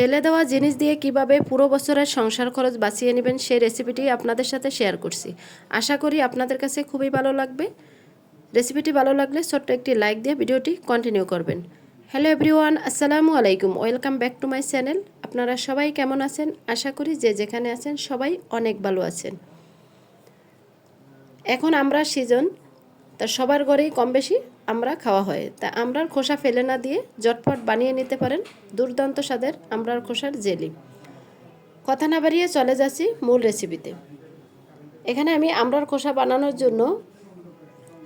ফেলে দেওয়া জিনিস দিয়ে কীভাবে পুরো বছরের সংসার খরচ বাঁচিয়ে নেবেন সেই রেসিপিটি আপনাদের সাথে শেয়ার করছি। আশা করি আপনাদের কাছে খুবই ভালো লাগবে। রেসিপিটি ভালো লাগলে ছোট্ট একটি লাইক দিয়ে ভিডিওটি কন্টিনিউ করবেন। হ্যালো এভরিওয়ান, আসসালামু আলাইকুম। Welcome back to my channel. আপনারা সবাই কেমন আছেন? আশা করি যে যেখানে আছেন সবাই অনেক ভালো আছেন। এখন আমরা সিজন, তা সবার ঘরেই কম বেশি আমরা খাওয়া হয়। তা আমরার খোসা ফেলে না দিয়ে জটপট বানিয়ে নিতে পারেন দুর্দান্ত স্বাদের আমরার খোসার জেলি। কথা না বাড়িয়ে চলে যাচ্ছি মূল রেসিপিতে এখানে আমি আমরার খোসা বানানোর জন্য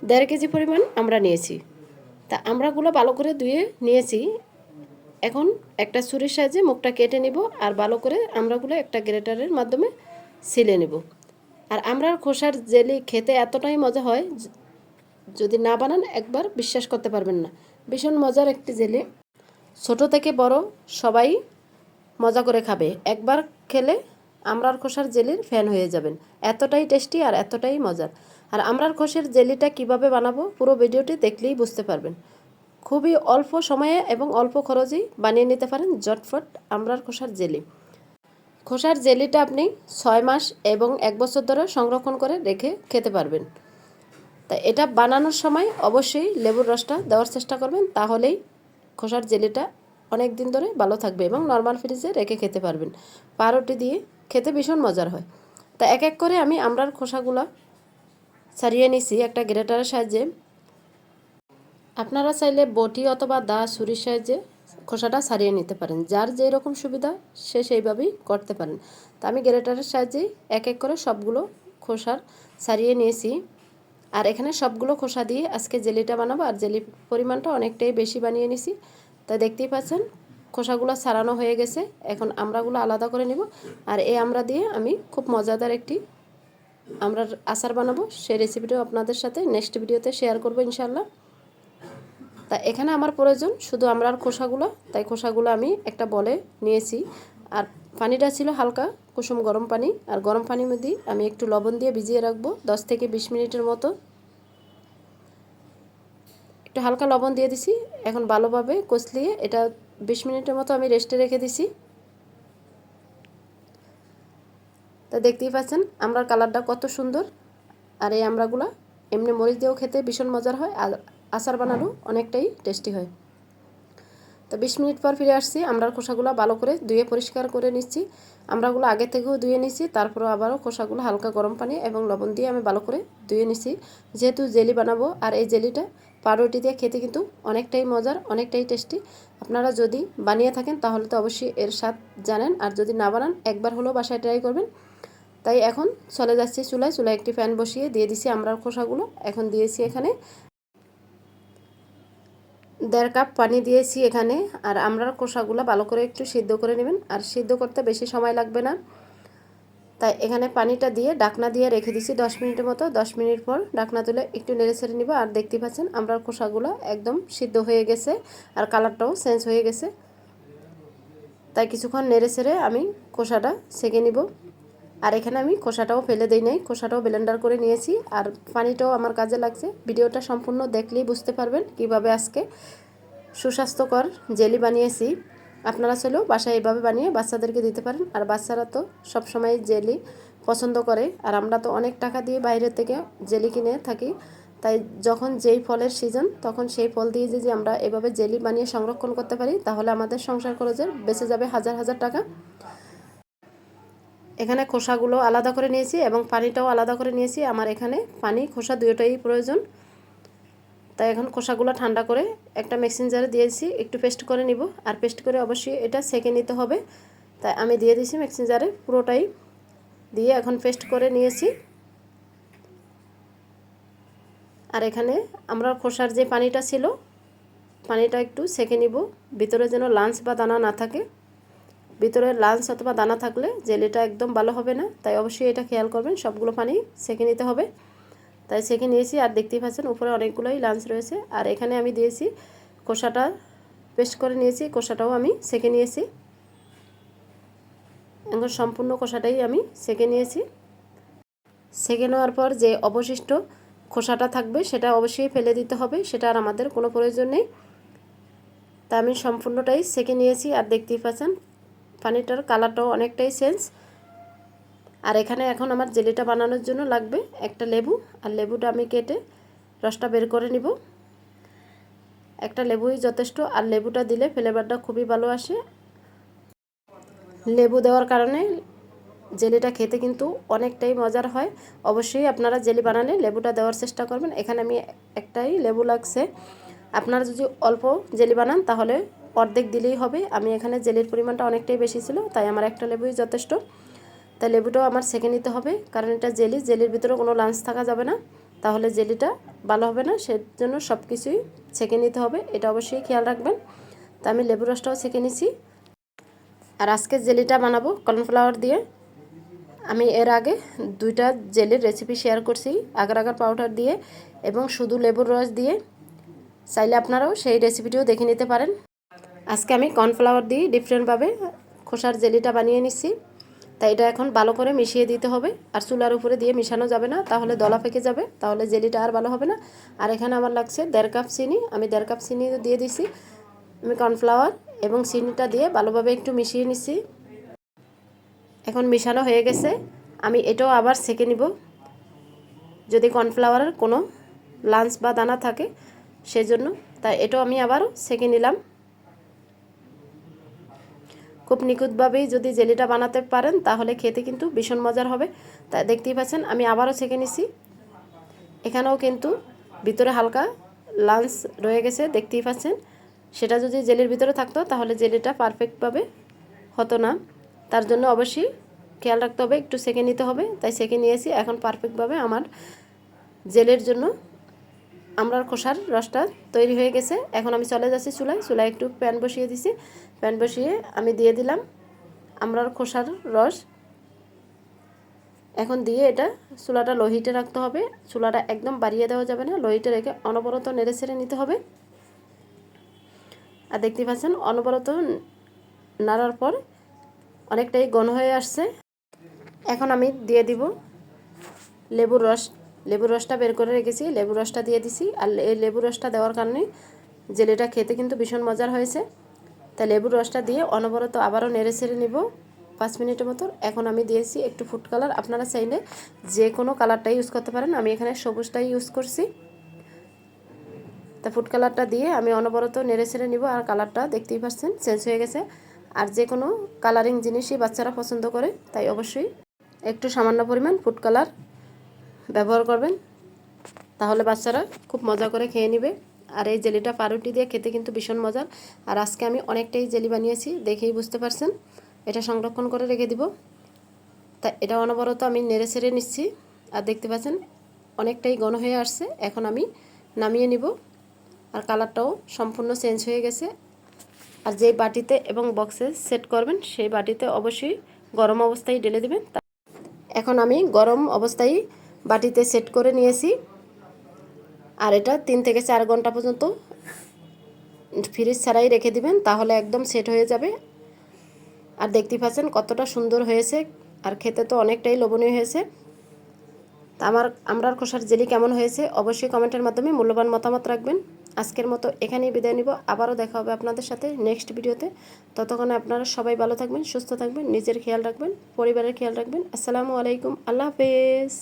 দেড় কেজি পরিমাণ আমরা নিয়েছি। তা আমরাগুলো ভালো করে ধুয়ে নিয়েছি। এখন একটা ছুরির সাহায্যে মুখটা কেটে নিব আর ভালো করে আমরাগুলো একটা গ্রেটারের মাধ্যমে ছিলে নেব। আর আমরার খোসার জেলি খেতে এতটাই মজা হয় যদি না বানান, একবার বিশ্বাস করতে পারবেন না। ভীষণ মজার একটি জেলি। ছোট থেকে বড় সবাই মজা করে খাবে। একবার খেলে আমরার খোসার জেলির ফ্যান হয়ে যাবেন। এতটাই টেস্টি আর এতটাই মজার। আর আমরার খোসের জেলিটা কীভাবে বানাবো, পুরো ভিডিওটি দেখলেই বুঝতে পারবেন। খুবই অল্প সময়ে এবং অল্প খরচেই বানিয়ে নিতে পারেন জটফট আমরার খোসার জেলি। খোসার জেলিটা আপনি ছয় মাস এবং এক বছর ধরে সংরক্ষণ করে রেখে খেতে পারবেন। তা এটা বানানোর সময় অবশ্যই লেবুর রসটা দেওয়ার চেষ্টা করবেন, তাহলেই খোসার জেলিটা অনেক দিন ধরে ভালো থাকবে এবং নর্মাল ফ্রিজে রেখে খেতে পারবেন। পাউরুটি দিয়ে খেতে ভীষণ মজার হয়। তা এক এক করে আমি আমরার খোসাগুলো ছাড়িয়ে নিছি একটা গ্রেটারের সাহায্যে। আপনারা চাইলে বটি অথবা দা ছুরির সাহায্যে খোসাটা ছাড়িয়ে নিতে পারেন। যার যেই রকম সুবিধা, সে সেইভাবেই করতে পারেন। তা আমি গ্রেটারের সাহায্যেই এক এক করে সবগুলো খোসার ছাড়িয়ে নিয়েছি। আর এখানে সবগুলো খোসা দিয়ে আজকে জেলিটা বানাবো, আর জেলির পরিমাণটা অনেকটাই বেশি বানিয়ে নিছি। তা দেখতেই পাচ্ছেন, খোসাগুলো ছাড়ানো হয়ে গেছে। এখন আমরাগুলো আলাদা করে নিব, আর এই আমরা দিয়ে আমি খুব মজাদার একটি আমরা আচার বানাবো। সেই রেসিপিটাও আপনাদের সাথে নেক্সট ভিডিওতে শেয়ার করব ইনশাল্লাহ তা এখানে আমার প্রয়োজন শুধু আমরার খোসাগুলো, তাই খোসাগুলো আমি একটা বলে নিয়েছি। আর পানিটা ছিল হালকা কুসুম গরম পানি, আর গরম পানির মধ্যে আমি একটু লবণ দিয়ে ভিজিয়ে রাখব, দশ থেকে বিশ মিনিটের মতো। একটু হালকা লবণ দিয়ে দিছি। এখন ভালোভাবে কষলিয়ে এটা বিশ মিনিটের মতো আমি রেস্টে রেখে দিছি। তা দেখতেই পাচ্ছেন, আমরার কালারটা কত সুন্দর। আর এই আমরাগুলো এমনি মরিচ দিয়েও খেতে ভীষণ মজার হয়, আর আচার বানানো অনেকটাই টেস্টি হয়। তো বিশ মিনিট পর ফিরে আসছি, আমরার খোসাগুলো ভালো করে ধুয়ে পরিষ্কার করে নিচ্ছি। আমরাগুলো আগে থেকেও ধুয়ে নিচ্ছি, তারপরও আবারও খোসাগুলো হালকা গরম পানি এবং লবণ দিয়ে আমি ভালো করে ধুয়ে নিচ্ছি। যেহেতু জেলি বানাবো, আর এই জেলিটা পাউরুটি দিয়ে খেতে কিন্তু অনেকটাই মজার, অনেকটাই টেস্টি। আপনারা যদি বানিয়ে থাকেন, তাহলে তো অবশ্যই এর স্বাদ জানেন। আর যদি না বানান, একবার হলেও বাসায় ট্রাই করবেন। তাই এখন চলে যাচ্ছি চুলায়। চুলায় একটি ফ্যান বসিয়ে দিয়ে দিছি আমরার খোসাগুলো। এখন দিয়েছি এখানে দেড় কাপ পানি দিয়েছি এখানে। আর আমরার খোসাগুলো ভালো করে একটু সিদ্ধ করে নেবেন। আর সিদ্ধ করতে বেশি সময় লাগবে না। তাই এখানে পানিটা দিয়ে ডাকনা দিয়ে রেখে দিছি দশ মিনিটের মতো। দশ মিনিট পর ডাকনা তুলে একটু নেড়ে ছেড়ে নিব। আর দেখতে পাচ্ছেন আমরার খোসাগুলো একদম সিদ্ধ হয়ে গেছে আর কালারটাও চেঞ্জ হয়ে গেছে। তাই কিছুক্ষণ নেড়ে ছেড়ে আমি খোসাটা সেঁকে নিব। আর এখানে আমি খোসাটাও ফেলে দিই নাই। খোসাটাও ব্লেন্ডার করে নিয়েছি আর পানিটাও আমার কাজে লাগছে। ভিডিওটা সম্পূর্ণ দেখলেই বুঝতে পারবেন কীভাবে আজকে সুস্বাস্থ্যকর জেলি বানিয়েছি। আপনারা চলেও বাসায় এভাবে বানিয়ে বাচ্চাদেরকে দিতে পারেন। আর বাচ্চারা তো সবসময় জেলি পছন্দ করে। আর আমরা তো অনেক টাকা দিয়ে বাইরে থেকে জেলি কিনে থাকি। তাই যখন যেই ফলের সিজন তখন সেই ফল দিয়ে যদি আমরা এভাবে জেলি বানিয়ে সংরক্ষণ করতে পারি, তাহলে আমাদের সংসার খরচের বেঁচে যাবে হাজার হাজার টাকা। এখানে খোসাগুলো আলাদা করে নিয়েছি এবং পানিটাও আলাদা করে নিয়েছি। আমার এখানে পানি, খোসা দুটোই প্রয়োজন। তাই এখন খোসাগুলো ঠান্ডা করে একটা মিক্সিং জারে দিয়েছি একটু পেস্ট করে নিব। আর পেস্ট করে অবশ্যই এটা সেকে নিতে হবে। তাই আমি দিয়ে দিয়েছি মিক্সিং জারে পুরোটাই। দিয়ে এখন পেস্ট করে নিয়েছি। আর এখানে আমরা খোসার যে পানিটা ছিল, পানিটা একটু সেকে নিব। ভিতরে যেন লাঞ্চ বা দানা না থাকে। ভিতরে লাঞ্চ অথবা দানা থাকলে জেলিটা একদম ভালো হবে না। তাই অবশ্যই এটা খেয়াল করবেন, সবগুলো পানি সেকে নিতে হবে। তাই সেকে নিয়েছি আর দেখতেই পাচ্ছেন উপরে অনেকগুলোই লাঞ্চ রয়েছে। আর এখানে আমি দিয়েছি কষাটা, পেস্ট করে নিয়েছি, কষাটাও আমি সেকে নিয়েছি। এখন সম্পূর্ণ কষাটাই আমি সেকে নিয়েছি। সেকে নেওয়ার পর যে অবশিষ্ট খোসাটা থাকবে সেটা অবশ্যই ফেলে দিতে হবে, সেটা আর আমাদের কোনো প্রয়োজন নেই। তা আমি সম্পূর্ণটাই সেকে নিয়েছি আর দেখতেই পাচ্ছেন, পানিটার কালারটাও অনেকটাই চেঞ্জ আর এখানে এখন আমার জেলিটা বানানোর জন্য লাগবে একটা লেবু, আর লেবুটা আমি কেটে রসটা বের করে নিব। একটা লেবুই যথেষ্ট, আর লেবুটা দিলে ফ্লেভারটা খুবই ভালো আসে। লেবু দেওয়ার কারণে জেলিটা খেতে কিন্তু অনেকটাই মজার হয়। অবশ্যই আপনারা জেলি বানালে লেবুটা দেওয়ার চেষ্টা করবেন। এখানে আমি একটাই লেবু লাগছে। আপনারা যদি অল্প জেলি বানান তাহলে অর্ধেক দিলেই হবে। আমি এখানে জেলির পরিমাণটা অনেকটাই বেশি ছিল, তাই আমার একটা লেবুই যথেষ্ট। তাই লেবুটাও আমার সেঁকে নিতে হবে। কারণ এটা জেলি, জেলির ভিতরে কোনো লাঞ্চ থাকা যাবে না। তাহলে জেলিটা ভালো হবে না, সেজন্য সব কিছুই ছেঁকে নিতে হবে, এটা অবশ্যই খেয়াল রাখবেন। তা আমি লেবু রসটাও ছেঁকে নিছি। আর আজকে জেলিটা বানাবো কর্নফ্লাওয়ার দিয়ে। আমি এর আগে দুইটা জেলির রেসিপি শেয়ার করছি, আগার আগার পাউডার দিয়ে এবং শুধু লেবুর রস দিয়ে। চাইলে আপনারাও সেই রেসিপিটিও দেখে নিতে পারেন। আজকে আমি কর্নফ্লাওয়ার দিয়ে ডিফারেন্টভাবে খোসার জেলিটা বানিয়ে নিচ্ছি তাই এটা এখন ভালো করে মিশিয়ে দিতে হবে। আর চুলার উপরে দিয়ে মিশানো যাবে না, তাহলে দলা ফেঁকে যাবে, তাহলে জেলিটা আর ভালো হবে না। আর এখানে আমার লাগছে দেড় কাপ চিনি, আমি দেড় কাপ চিনি দিয়ে দিছি, আমি কর্নফ্লাওয়ার এবং চিনিটা দিয়ে ভালোভাবে একটু মিশিয়ে নিচ্ছি এখন মিশানো হয়ে গেছে, আমি এটাও আবার সেকে নিব। যদি কর্নফ্লাওয়ারের কোনো লাঞ্চ বা দানা থাকে, সেজন্য। তাই এটাও আমি আবারও সেকে নিলাম। খুব নিখুঁতভাবেই যদি জেলিটা বানাতে পারেন, তাহলে খেতে কিন্তু ভীষণ মজার হবে। তাই দেখতেই পাচ্ছেন, আমি আবারও ছেঁকে নিছি। এখানেও কিন্তু ভিতরে হালকা লাঞ্চ রয়ে গেছে, দেখতেই পাচ্ছেন। সেটা যদি জেলের ভিতরে থাকতো, তাহলে জেলিটা পারফেক্টভাবে হতো না। তার জন্য অবশ্যই খেয়াল রাখতে হবে, একটু সেকে নিতে হবে। তাই সেকে নিয়েছি, এখন পারফেক্টভাবে আমার জেলের জন্য আমরার খোসার রসটা তৈরি হয়ে গেছে। এখন আমি চলে যাচ্ছি চুলায়। চুলায় একটু প্যান বসিয়ে দিছি। প্যান বসিয়ে আমি দিয়ে দিলাম আমরার খোসার রস। এখন দিয়ে এটা চুলাটা লোহিটে রাখতে হবে। চুলাটা একদম বাড়িয়ে দেওয়া যাবে না। লোহিটে রেখে অনবরত নেড়ে ছেড়ে নিতে হবে। আর দেখতে পাচ্ছেন, অনবরত নাড়ার পর অনেকটাই ঘন হয়ে আসছে। এখন আমি দিয়ে দিব লেবুর রস। লেবুর রসটা বের করে রেখেছি, লেবুর রসটা দিয়ে দিছি। আর এই লেবুর রসটা দেওয়ার কারণে জেলিটা খেতে কিন্তু ভীষণ মজার হয়েছে। তাই লেবুর রসটা দিয়ে অনবরত আবারও নেড়ে ছেড়ে নিব পাঁচ মিনিটের মতো। এখন আমি দিয়েছি একটু ফুড কালার। আপনারা চাইলে যে কোনো কালারটাই ইউজ করতে পারেন। আমি এখানে সবুজটাই ইউজ করছি। তা ফুড কালারটা দিয়ে আমি অনবরত নেড়ে ছেড়ে নিব। আর কালারটা দেখতেই পাচ্ছেন, চেঞ্জ হয়ে গেছে। আর যে কোনো কালারিং জিনিসই বাচ্চারা পছন্দ করে, তাই অবশ্যই একটু সামান্য পরিমাণ ফুড কালার ব্যবহার করবেন, তাহলে বাচ্চারা খুব মজা করে খেয়ে নেবে। আর এই জেলিটা পাউরুটি দিয়ে খেতে কিন্তু ভীষণ মজার আর আজকে আমি অনেকটাই জেলি বানিয়েছি, দেখেই বুঝতে পারছেন। এটা সংরক্ষণ করে রেখে দিব। তা এটা অনবরত আমি নেড়ে ছেড়ে নিচ্ছি। আর দেখতে পাচ্ছেন, অনেকটাই ঘন হয়ে আসছে। এখন আমি নামিয়ে নিব। আর কালারটাও সম্পূর্ণ চেঞ্জ হয়ে গেছে। আর যেই বাটিতে এবং বক্সে সেট করবেন, সেই বাটিতে অবশ্যই গরম অবস্থায় ঢেলে দেবেন। এখন আমি গরম অবস্থায় বাটিতে সেট করে নিয়েছি। আর এটা তিন থেকে চার ঘণ্টা পর্যন্ত ফ্রিজ ছাড়াই রেখে দিবেন, তাহলে একদম সেট হয়ে যাবে। আর দেখতে পাচ্ছেন কতটা সুন্দর হয়েছে, আর খেতে তো অনেকটাই লোভনীয় হয়েছে। তা আমার আমরার খোসার জেলি কেমন হয়েছে, অবশ্যই কমেন্টের মাধ্যমে মূল্যবান মতামত রাখবেন। আজকের মতো এখানেই বিদায় নিব, আবারও দেখা হবে আপনাদের সাথে নেক্সট ভিডিওতে। ততক্ষণে আপনারা সবাই ভালো থাকবেন, সুস্থ থাকবেন, নিজের খেয়াল রাখবেন, পরিবারের খেয়াল রাখবেন। আসসালামু আলাইকুম, আল্লাহ হাফেজ।